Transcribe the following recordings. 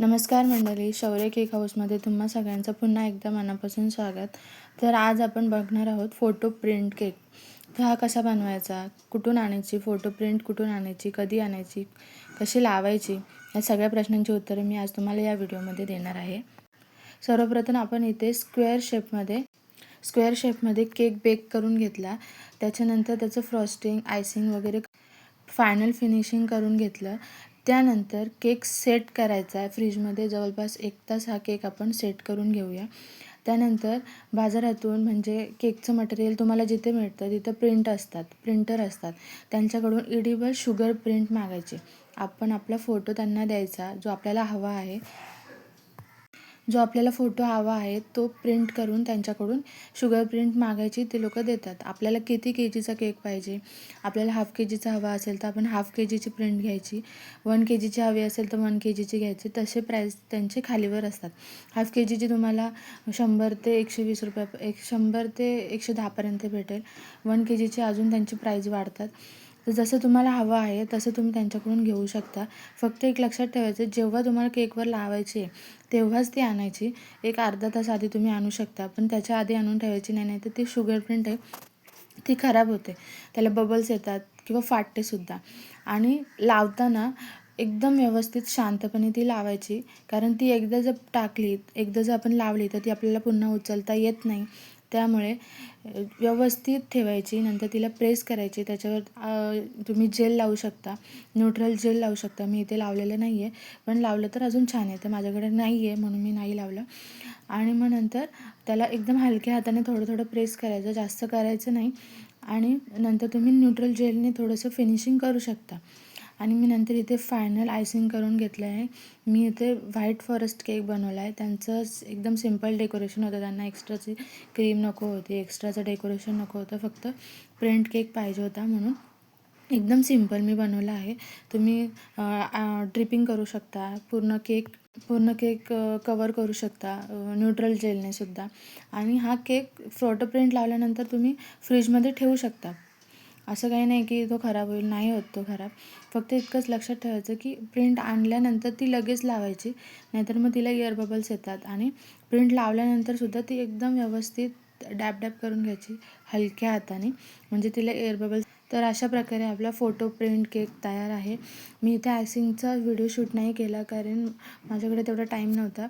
नमस्कार मंडळी शौर्य केक हाऊसमध्ये तुम्हा सगळ्यांचं पुन्हा एकदा मनापासून स्वागत. तर आज आपण बघणार आहोत फोटो प्रिंट केक. तर हा कसा बनवायचा? कुठून आणायची? फोटो प्रिंट कुठून आणायची? कधी आणायची? कशी लावायची? या सगळ्या प्रश्नांची उत्तरं मी आज तुम्हाला या व्हिडिओमध्ये देणार आहे. सर्वप्रथम आपण इथे स्क्वेअर शेपमध्ये स्क्वेअर शेपमध्ये केक बेक करून घेतला. त्याच्यानंतर त्याचं फ्रॉस्टिंग आयसिंग वगैरे फायनल फिनिशिंग करून घेतलं. त्यानंतर केक सेट करायचा आहे. फ्रीजमध्ये जवळपास एक तास हा केक आपण सेट करून घेऊया. त्यानंतर बाजारातून म्हणजे केकचं मटेरियल तुम्हाला जिथे मिळतं तिथं प्रिंट असतात प्रिंटर असतात. त्यांच्याकडून इडिबल शुगर प्रिंट मागायची. आपण आपला फोटो त्यांना द्यायचा जो आपल्याला हवा आहे. जो आपल्याला फोटो हवा आहे तो प्रिंट करून त्यांच्याकडून शुगर प्रिंट मागायची ते लोक देतात. आपल्याला किती के जीचा केक पाहिजे? आपल्याला हाफ के जीचा हवा असेल तर आपण हाफ के जीची प्रिंट घ्यायची. वन के जीची हवी असेल तर वन के जीची घ्यायची. तसे प्राईस त्यांचे खालीवर असतात. हाफ के जीची तुम्हाला शंभर ते एकशे वीस रुपये एक शंभर ते एकशे दहापर्यंत भेटेल. वन के जीची अजून त्यांची प्राईज वाढतात. तर जसं तुम्हाला हवं आहे तसं तुम्ही त्यांच्याकडून घेऊ शकता. फक्त एक लक्षात ठेवायचं जेव्हा तुम्हाला केकवर लावायची तेव्हाच ती आणायची. एक अर्धा तास आधी तुम्ही आणू शकता पण त्याच्या आधी आणून ठेवायची नाही नाही तर ती शुगर प्रिंट आहे ती खराब होते. त्याला बबल्स येतात किंवा फाटतेसुद्धा आणि लावताना एकदम व्यवस्थित शांतपणे ती लावायची कारण ती एकदा जर टाकली एकदा जर आपण लावली तर ती आपल्याला पुन्हा उचलता येत नाही. त्यामुळे व्यवस्थित ठेवायची नंतर तिला प्रेस करायची. त्याच्यावर तुम्ही जेल लावू शकता. न्यूट्रल जेल लावू शकता. मी इथे लावलेलं नाही आहे पण लावलं तर अजून छान येतं माझ्याकडे नाही आहे म्हणून मी नाही लावलं. आणि मग नंतर त्याला एकदम हलक्या हाताने थोडं थोडं प्रेस करायचं. जास्त करायचं नाही. आणि नंतर तुम्ही न्यूट्रल जेलने थोडंसं फिनिशिंग करू शकता. आणि मी नंतर इथे फायनल आयसिंग करून घेतलं आहे मी इथे व्हाईट फॉरेस्ट केक बनवला आहे त्यांचं एकदम सिंपल डेकोरेशन होतं. त्यांना एक्स्ट्राची क्रीम नको होती एक्स्ट्राचं डेकोरेशन नको होतं. फक्त प्रिंट केक पाहिजे होता म्हणून. एकदम सिंपल मी बनवलं आहे. तुम्ही ड्रिपिंग करू शकता. पूर्ण केक पूर्ण केक कवर करू शकता. न्यूट्रल जेलने सुद्धा. आणि हा केक फोटो प्रिंट लावल्यानंतर तुम्ही फ्रीजमध्ये ठेवू शकता. असं काही नाही की तो खराब होईल नाही होत तो खराब. फक्त इतकंच लक्षात ठेवायचं की प्रिंट आणल्यानंतर ती लगेच लावायची नाहीतर मग तिला इयर बबल्स येतात आणि प्रिंट लावल्यानंतरसुद्धा ती एकदम व्यवस्थित डॅप डॅप करून घ्यायची हलक्या हाताने. म्हणजे तिला एअर बबल्स तर अशा प्रकारे आपला फोटो प्रिंट केक तयार आहे. मी इथे आयसिंगचा व्हिडिओ शूट नाही केला कारण माझ्याकडे तेवढा टाईम नव्हता.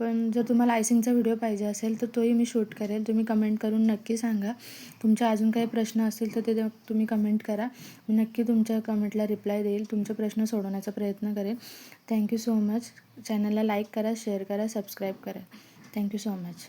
पण जर तुम्हाला आयसिंगचा व्हिडिओ पाहिजे असेल तर तोही मी शूट करेल. तुम्ही कमेंट करून नक्की सांगा. तुमच्या अजून काही प्रश्न असतील तर ते तुम्ही कमेंट करा. मी नक्की तुमच्या कमेंटला रिप्लाय देईल. तुमचे प्रश्न सोडवण्याचा प्रयत्न करेल. थँक्यू सो मच चॅनलला लाईक करा शेअर करा सबस्क्राईब करा. Thank you so much